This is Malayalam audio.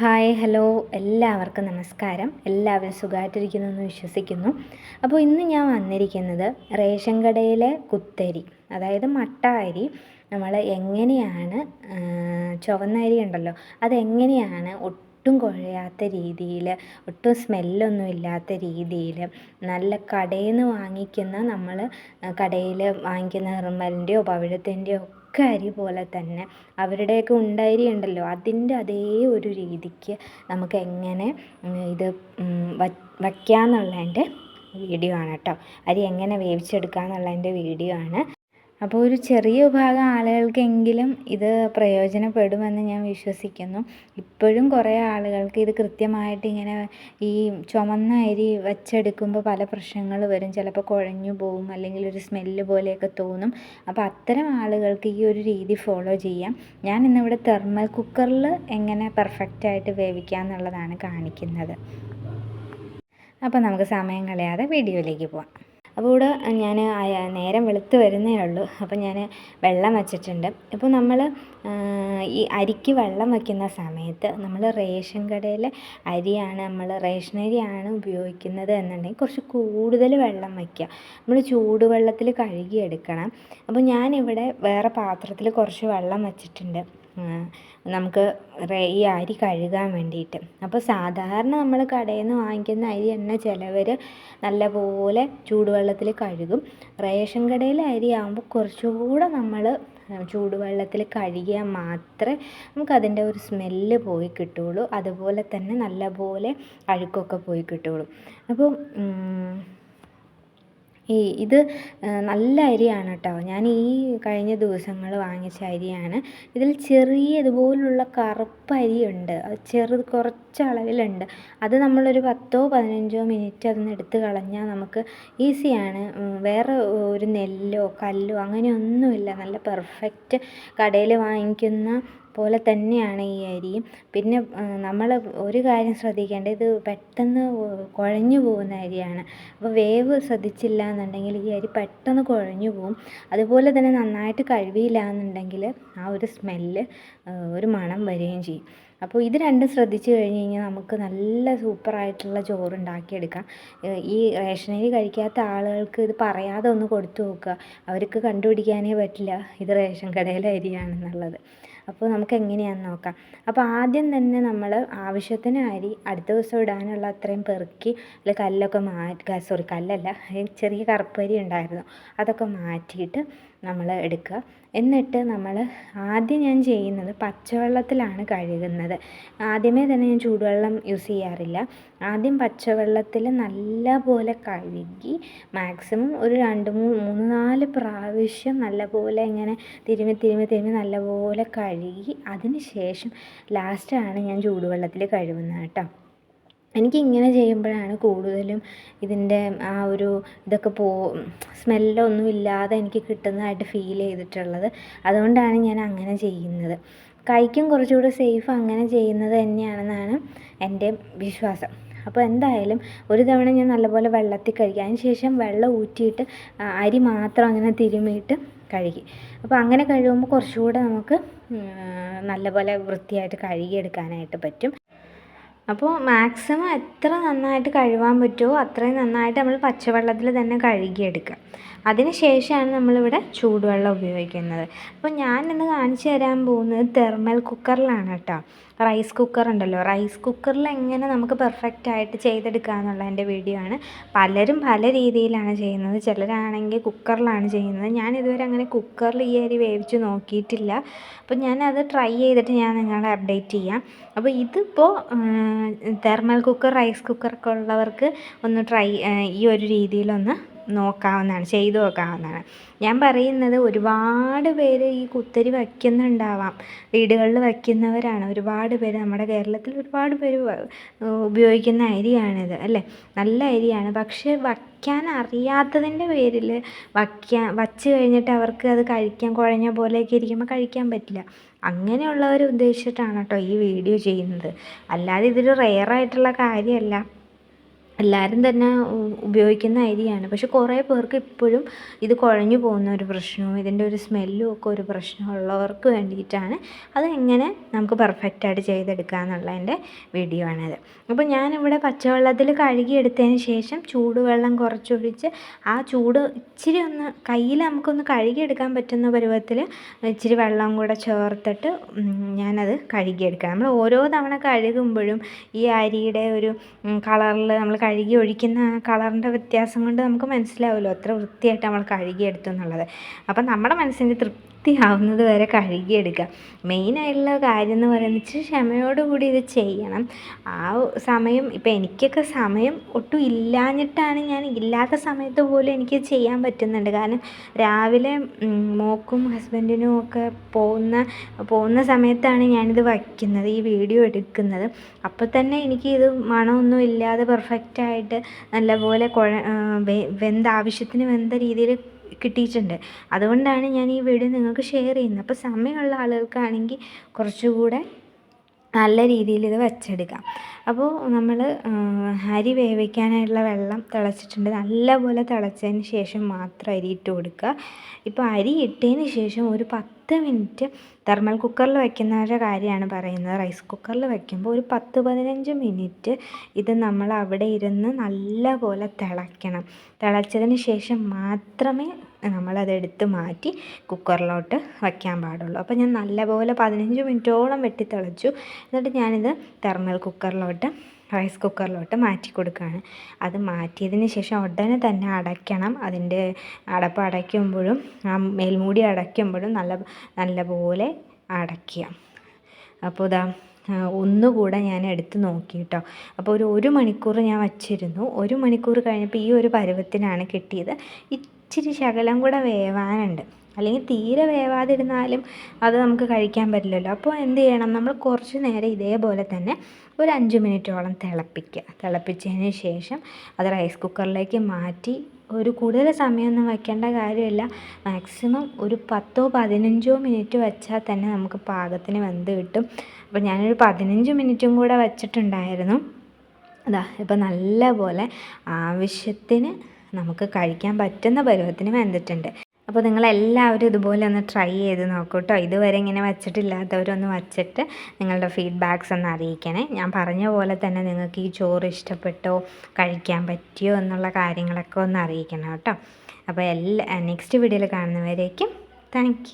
ഹായ് ഹലോ എല്ലാവർക്കും നമസ്കാരം. എല്ലാവരും സുഖമായിട്ടിരിക്കുന്നു എന്ന് വിശ്വസിക്കുന്നു. അപ്പോൾ ഇന്ന് ഞാൻ വന്നിരിക്കുന്നത് റേഷൻ കടയിലെ കുത്തരി അതായത് മട്ട അരി. നമ്മൾ എങ്ങനെയാണ് ചുവന്ന അരി ഉണ്ടല്ലോ അതെങ്ങനെയാണ് ഒട്ടും കുഴയാത്ത രീതിയിൽ ഒട്ടും സ്മെല്ലൊന്നും ഇല്ലാത്ത രീതിയിൽ നല്ല കടയിൽ നിന്ന് വാങ്ങിക്കുന്ന നമ്മൾ കടയിൽ വാങ്ങിക്കുന്ന നിർമ്മലിന്റെയോ പവിഴത്തിന്റെയോ ഒക്കെ അരി പോലെ തന്നെ അവരുടെയൊക്കെ ഉണ്ടരി ഉണ്ടല്ലോ അതിന്റെ അതേ ഒരു രീതിക്ക് നമുക്ക് എങ്ങനെ ഇത് വയ്ക്കാമെന്നുള്ളതിന്റെ വീഡിയോ ആണ് കേട്ടോ. അരി എങ്ങനെ വേവിച്ചെടുക്കാമെന്നുള്ളതിന്റെ വീഡിയോ ആണ്. അപ്പോൾ ഒരു ചെറിയ വിഭാഗം ആളുകൾക്കെങ്കിലും ഇത് പ്രയോജനപ്പെടുമെന്ന് ഞാൻ വിശ്വസിക്കുന്നു. ഇപ്പോഴും കുറേ ആളുകൾക്ക് ഇത് കൃത്യമായിട്ട് ഇങ്ങനെ ഈ ചുമന്ന അരി വച്ചെടുക്കുമ്പോൾ പല പ്രശ്നങ്ങൾ വരും. ചിലപ്പോൾ കുഴഞ്ഞു പോവും അല്ലെങ്കിൽ ഒരു സ്മെല്ല് പോലെയൊക്കെ തോന്നും. അപ്പോൾ അത്തരം ആളുകൾക്ക് ഈ ഒരു രീതി ഫോളോ ചെയ്യാം. ഞാൻ ഇന്നിവിടെ തെർമൽ കുക്കറിൽ എങ്ങനെ പെർഫെക്റ്റായിട്ട് വേവിക്കാം എന്നുള്ളതാണ് കാണിക്കുന്നത്. അപ്പോൾ നമുക്ക് സമയം കളയാതെ വീഡിയോയിലേക്ക് പോവാം. അപ്പോൾ ഇവിടെ ഞാൻ നേരം വെളുത്ത് വരുന്നേ ഉള്ളൂ. അപ്പോൾ ഞാൻ വെള്ളം വച്ചിട്ടുണ്ട്. ഇപ്പോൾ നമ്മൾ ഈ അരിക്ക് വെള്ളം വയ്ക്കുന്ന സമയത്ത് നമ്മൾ റേഷൻ കടയിലെ അരിയാണ് നമ്മൾ റേഷൻ അരിയാണ് ഉപയോഗിക്കുന്നത് എന്നുണ്ടെങ്കിൽ കുറച്ച് കൂടുതൽ വെള്ളം വയ്ക്കുക നമ്മൾ ചൂടുവെള്ളത്തിൽ കഴുകിയെടുക്കണം. അപ്പോൾ ഞാനിവിടെ വേറെ പാത്രത്തിൽ കുറച്ച് വെള്ളം വച്ചിട്ടുണ്ട്. നമുക്ക് ഈ അരി കഴുകാൻ വേണ്ടിയിട്ട്. അപ്പോൾ സാധാരണ നമ്മൾ കടയിൽ നിന്ന് വാങ്ങിക്കുന്ന അരി തന്നെ ചിലവർ നല്ലപോലെ ചൂടുവെള്ളത്തിൽ കഴുകും. റേഷൻ കടയിലെ അരി ആകുമ്പോൾ കുറച്ചുകൂടെ നമ്മൾ ചൂടുവെള്ളത്തിൽ കഴുകിയാൽ മാത്രമേ നമുക്കതിന്റെ ഒരു സ്മെല്ല് പോയി കിട്ടുകയുള്ളൂ. അതുപോലെ തന്നെ നല്ലപോലെ അഴുക്കൊക്കെ പോയി കിട്ടുകയുള്ളൂ. അപ്പോൾ ഈ ഇത് നല്ല അരിയാണ് കേട്ടോ ഞാൻ ഈ കഴിഞ്ഞ ദിവസങ്ങൾ വാങ്ങിച്ച അരിയാണ്. ഇതിൽ ചെറിയ ഇതുപോലുള്ള കറുപ്പ് അരിയുണ്ട് ചെറു കുറച്ച് അളവിലുണ്ട്. അത് നമ്മളൊരു പത്തോ പതിനഞ്ചോ മിനിറ്റ് അതൊന്ന് എടുത്ത് കളഞ്ഞാൽ നമുക്ക് ഈസിയാണ്. വേറെ ഒരു നെല്ലോ കല്ലോ അങ്ങനെയൊന്നുമില്ല. നല്ല പെർഫെക്റ്റ് കടയിൽ വാങ്ങിക്കുന്ന പോലെ തന്നെയാണ് ഈ അരിയും പിന്നെ നമ്മൾ ഒരു കാര്യം ശ്രദ്ധിക്കേണ്ടത് ഇത് പെട്ടെന്ന് കുഴഞ്ഞു പോകുന്ന അരിയാണ്. അപ്പോൾ വേവ് ശ്രദ്ധിച്ചില്ല എന്നുണ്ടെങ്കിൽ ഈ അരി പെട്ടെന്ന് കുഴഞ്ഞു പോകും. അതുപോലെ തന്നെ നന്നായിട്ട് കഴുകിയില്ല എന്നുണ്ടെങ്കിൽ ആ ഒരു സ്മെല്ല് ഒരു മണം വരികയും ചെയ്യും. അപ്പോൾ ഇത് രണ്ടും ശ്രദ്ധിച്ചു കഴിഞ്ഞ് കഴിഞ്ഞാൽ നമുക്ക് നല്ല സൂപ്പറായിട്ടുള്ള ചോറ് ഉണ്ടാക്കിയെടുക്കാം ഈ റേഷൻ അരി കഴിക്കാത്ത ആളുകൾക്ക് ഇത് പറയാതെ ഒന്ന് കൊടുത്തു നോക്കുക. അവർക്ക് കണ്ടുപിടിക്കാനേ പറ്റില്ല ഇത് റേഷൻ കടയിലെ അരിയാണെന്നുള്ളത്. അപ്പോൾ നമുക്ക് എങ്ങനെയാണെന്ന് നോക്കാം. അപ്പോൾ ആദ്യം തന്നെ നമ്മൾ ആവശ്യത്തിന് അരി അടുത്ത ദിവസം ഇടാനുള്ള അത്രയും പെറുക്കി അതിൽ കല്ലൊക്കെ മാറ്റുക സോറി കല്ലല്ല ചെറിയ കറുപ്പരി ഉണ്ടായിരുന്നു. അതൊക്കെ മാറ്റിയിട്ട് നമ്മൾ എടുക്കുക. എന്നിട്ട് നമ്മൾ ആദ്യം ഞാൻ ചെയ്യുന്നത് പച്ചവെള്ളത്തിലാണ് കഴുകുന്നത്. ആദ്യമേ തന്നെ ഞാൻ ചൂടുവെള്ളം യൂസ് ചെയ്യാറില്ല. ആദ്യം പച്ചവെള്ളത്തിൽ നല്ല പോലെ കഴുകി മാക്സിമം ഒരു രണ്ട് മൂന്ന് മൂന്ന് നാല് പ്രാവശ്യം നല്ല പോലെ ഇങ്ങനെ തിരുമി തിരുമി തിരുമ്മി നല്ലപോലെ കഴുകി അതിന് ശേഷം ലാസ്റ്റാണ് ഞാൻ ചൂടുവെള്ളത്തിൽ കഴുകുന്നത് കേട്ടോ. എനിക്ക് ഇങ്ങനെ ചെയ്യുമ്പോഴാണ് കൂടുതലും ഇതിന്റെ ആ ഒരു ഇതൊക്കെ പോ സ്മെല്ലൊന്നും ഇല്ലാതെ എനിക്ക് കിട്ടുന്നതായിട്ട് ഫീൽ ചെയ്തിട്ടുള്ളത്. അതുകൊണ്ടാണ് ഞാൻ അങ്ങനെ ചെയ്യുന്നത്. കൈക്കും കുറച്ചുകൂടെ സേഫ് അങ്ങനെ ചെയ്യുന്നത് തന്നെയാണെന്നാണ് എന്റെ വിശ്വാസം. അപ്പോൾ എന്തായാലും ഒരു തവണ ഞാൻ നല്ലപോലെ വെള്ളത്തിൽ കഴുകി അതിന് ശേഷം വെള്ളം ഊറ്റിയിട്ട് അരി മാത്രം അങ്ങനെ തിരുമ്മിയിട്ട് കഴുകി. അപ്പോൾ അങ്ങനെ കഴുകുമ്പോൾ കുറച്ചുകൂടെ നമുക്ക് നല്ലപോലെ വൃത്തിയായിട്ട് കഴുകിയെടുക്കാനായിട്ട് പറ്റും. അപ്പോൾ മാക്സിമം എത്ര നന്നായിട്ട് കഴുകാൻ പറ്റുമോ അത്രയും നന്നായിട്ട് നമ്മൾ പച്ചവെള്ളത്തിൽ തന്നെ കഴുകിയെടുക്കുക. അതിന് ശേഷമാണ് നമ്മളിവിടെ ചൂടുവെള്ളം ഉപയോഗിക്കുന്നത്. അപ്പോൾ ഞാൻ ഇന്ന് കാണിച്ചു തരാൻ പോകുന്നത് തെർമൽ കുക്കറിലാണ് കേട്ടോ. റൈസ് കുക്കർ ഉണ്ടല്ലോ. റൈസ് കുക്കറിൽ എങ്ങനെ നമുക്ക് പെർഫെക്റ്റ് ആയിട്ട് ചെയ്തെടുക്കുക എന്നുള്ളതിന്റെ വീഡിയോ ആണ്. പലരും പല രീതിയിലാണ് ചെയ്യുന്നത്. ചിലരാണെങ്കിൽ കുക്കറിലാണ് ചെയ്യുന്നത്. ഞാൻ ഇതുവരെ അങ്ങനെ കുക്കറിൽ ഈ അരി വേവിച്ച് നോക്കിയിട്ടില്ല. അപ്പോൾ ഞാനത് ട്രൈ ചെയ്തിട്ട് ഞാൻ നിങ്ങളെ അപ്ഡേറ്റ് ചെയ്യാം. അപ്പോൾ ഇതിപ്പോൾ തെർമൽ കുക്കർ റൈസ് കുക്കറൊക്കെ ഉള്ളവർക്ക് ഒന്ന് ട്രൈ ഈ ഒരു രീതിയിലൊന്ന് നോക്കാവുന്നതാണ് ചെയ്തു നോക്കാവുന്നതാണ്. ഞാൻ പറയുന്നത് ഒരുപാട് പേര് ഈ കുത്തരി വയ്ക്കുന്നുണ്ടാവാം. വീടുകളിൽ വയ്ക്കുന്നവരാണ്. ഒരുപാട് പേര് നമ്മുടെ കേരളത്തിൽ ഒരുപാട് പേര് ഉപയോഗിക്കുന്ന അരിയാണിത് അല്ലേ? നല്ല അരിയാണ്. പക്ഷേ വയ്ക്കാൻ അറിയാത്തതിന്റെ പേരിൽ വയ്ക്കാൻ വച്ച് കഴിഞ്ഞിട്ട് അവർക്ക് അത് കഴിക്കാൻ കുഴഞ്ഞ പോലെയൊക്കെ ഇരിക്കുമ്പോൾ കഴിക്കാൻ പറ്റില്ല. അങ്ങനെയുള്ളവർ ഉദ്ദേശിച്ചിട്ടാണ് കേട്ടോ ഈ വീഡിയോ ചെയ്യുന്നത്. അല്ലാതെ ഇതൊരു റെയറായിട്ടുള്ള കാര്യമല്ല. എല്ലാവരും തന്നെ ഉപയോഗിക്കുന്ന അരിയാണ്. പക്ഷെ കുറേ പേർക്ക് ഇപ്പോഴും ഇത് കുഴഞ്ഞു പോകുന്ന ഒരു പ്രശ്നവും ഇതിന്റെ ഒരു സ്മെല്ലും ഒക്കെ ഒരു പ്രശ്നമുള്ളവർക്ക് വേണ്ടിയിട്ടാണ് അത് എങ്ങനെ നമുക്ക് പെർഫെക്റ്റായിട്ട് ചെയ്തെടുക്കുക എന്നുള്ളതിന്റെ വീഡിയോ ആണത്. അപ്പോൾ ഞാനിവിടെ പച്ചവെള്ളത്തിൽ കഴുകിയെടുത്തതിന് ശേഷം ചൂടുവെള്ളം കുറച്ചൊഴിച്ച് ആ ചൂട് ഇച്ചിരി ഒന്ന് കയ്യിൽ നമുക്കൊന്ന് കഴുകിയെടുക്കാൻ പറ്റുന്ന പരുവത്തിൽ ഇച്ചിരി വെള്ളം കൂടെ ചേർത്തിട്ട് ഞാനത് കഴുകിയെടുക്കുക നമ്മൾ ഓരോ തവണ കഴുകുമ്പോഴും ഈ അരിയുടെ ഒരു കളറിൽ നമ്മൾ കഴുകി ഒഴിക്കുന്ന ആ കളറിന്റെ വ്യത്യാസം കൊണ്ട് നമുക്ക് മനസ്സിലാവുമല്ലോ എത്ര വൃത്തിയായിട്ട് നമ്മൾ കഴുകിയെടുത്തു എന്നുള്ളത്. അപ്പം നമ്മുടെ മനസ്സിന് തൃപ്തിയാവുന്നത് വരെ കഴുകിയെടുക്കുക. മെയിനായിട്ടുള്ള കാര്യം എന്ന് പറയുന്നത് ക്ഷമയോടുകൂടി ഇത് ചെയ്യണം. ആ സമയം ഇപ്പം എനിക്കൊക്കെ സമയം ഒട്ടും ഇല്ലാഞ്ഞിട്ടാണ് ഞാൻ ഇല്ലാത്ത സമയത്ത് പോലും എനിക്ക് ചെയ്യാൻ പറ്റുന്നുണ്ട്. കാരണം രാവിലെ മോക്കും ഹസ്ബൻഡിനും ഒക്കെ പോകുന്ന പോകുന്ന സമയത്താണ് ഞാനിത് വയ്ക്കുന്നത് ഈ വീഡിയോ എടുക്കുന്നത്. അപ്പോൾ തന്നെ എനിക്ക് ഇത് മണമൊന്നും ഇല്ലാതെ പെർഫെക്റ്റായിട്ട് നല്ലപോലെ കുഴ വെന്ത ആവശ്യത്തിന് വെന്ത രീതിയിൽ കിട്ടിയിട്ടുണ്ട്. അതുകൊണ്ടാണ് ഞാൻ ഈ വീഡിയോ നിങ്ങൾക്ക് ഷെയർ ചെയ്യുന്നത്. അപ്പോൾ സമയമുള്ള ആളുകൾക്കാണെങ്കിൽ കുറച്ചുകൂടെ നല്ല രീതിയിൽ ഇത് വച്ചെടുക്കാം. അപ്പോൾ നമ്മൾ അരി വേവിക്കാനായിട്ടുള്ള വെള്ളം തിളച്ചിട്ടുണ്ട്. നല്ലപോലെ തിളച്ചതിന് ശേഷം മാത്രം അരി ഇട്ട് കൊടുക്കുക. ഇപ്പോൾ അരി ഇട്ടതിന് ശേഷം ഒരു പത്ത് മിനിറ്റ് തെർമൽ കുക്കറിൽ വയ്ക്കുന്നവരുടെ കാര്യമാണ് പറയുന്നത്. റൈസ് കുക്കറിൽ വയ്ക്കുമ്പോൾ ഒരു പത്ത് പതിനഞ്ച് മിനിറ്റ് ഇത് നമ്മൾ അവിടെ ഇരുന്ന് നല്ലപോലെ തിളയ്ക്കണം. തിളച്ചതിന് ശേഷം മാത്രമേ നമ്മളതെടുത്ത് മാറ്റി കുക്കറിലോട്ട് വയ്ക്കാൻ പാടുള്ളൂ. അപ്പോൾ ഞാൻ നല്ലപോലെ പതിനഞ്ച് മിനിറ്റോളം വെട്ടി തിളച്ചു. എന്നിട്ട് ഞാനിത് തെർമൽ കുക്കറിലോട്ട് റൈസ് കുക്കറിലോട്ട് മാറ്റി കൊടുക്കുകയാണ് അത് മാറ്റിയതിന് ശേഷം ഉടനെ തന്നെ അടയ്ക്കണം. അതിന്റെ അടപ്പ് അടയ്ക്കുമ്പോഴും ആ മേൽമൂടി അടയ്ക്കുമ്പോഴും നല്ല നല്ലപോലെ അടയ്ക്കുക. അപ്പോൾ ഇതാ ഒന്നുകൂടെ ഞാൻ എടുത്ത് നോക്കി കേട്ടോ. അപ്പോൾ ഒരു ഒരു മണിക്കൂർ ഞാൻ വച്ചിരുന്നു. ഒരു മണിക്കൂർ കഴിഞ്ഞപ്പോൾ ഈ ഒരു പരുവത്തിനാണ് കിട്ടിയത്. ഇച്ചിരി ശകലം കൂടെ വേവാനുണ്ട്. അല്ലെങ്കിൽ തീരെ വേവാതിരുന്നാലും അത് നമുക്ക് കഴിക്കാൻ പറ്റില്ലല്ലോ. അപ്പോൾ എന്ത് ചെയ്യണം? നമ്മൾ കുറച്ച് നേരം ഇതേപോലെ തന്നെ ഒരു അഞ്ച് മിനിറ്റോളം തിളപ്പിക്കുക. തിളപ്പിച്ചതിന് ശേഷം അത് റൈസ് കുക്കറിലേക്ക് മാറ്റി ഒരു കൂടുതൽ സമയമൊന്നും വയ്ക്കേണ്ട കാര്യമില്ല. മാക്സിമം ഒരു പത്തോ പതിനഞ്ചോ മിനിറ്റ് വെച്ചാൽ തന്നെ നമുക്ക് പാകത്തിന് വെന്ത് കിട്ടും. അപ്പോൾ ഞാനൊരു പതിനഞ്ച് മിനിറ്റും കൂടെ വച്ചിട്ടുണ്ടായിരുന്നു. അതാ ഇപ്പം നല്ല പോലെ ആവശ്യത്തിന് നമുക്ക് കഴിക്കാൻ പറ്റുന്ന പരുവത്തിന് വെന്തിട്ടുണ്ട്. അപ്പോൾ നിങ്ങളെല്ലാവരും ഇതുപോലെ ഒന്ന് ട്രൈ ചെയ്ത് നോക്കൂ കേട്ടോ ഇതുവരെ ഇങ്ങനെ വച്ചിട്ടില്ലാത്തവരൊന്ന് വച്ചിട്ട് നിങ്ങളുടെ ഫീഡ്ബാക്ക്സ് ഒന്ന് അറിയിക്കണേ. ഞാൻ പറഞ്ഞ പോലെ തന്നെ നിങ്ങൾക്ക് ഈ ചോറ് ഇഷ്ടപ്പെട്ടോ കഴിക്കാൻ പറ്റിയോ എന്നുള്ള കാര്യങ്ങളൊക്കെ ഒന്ന് അറിയിക്കണം കേട്ടോ. അപ്പോൾ എല്ലാ നെക്സ്റ്റ് വീഡിയോയിൽ കാണുന്നവരേക്കും താങ്ക്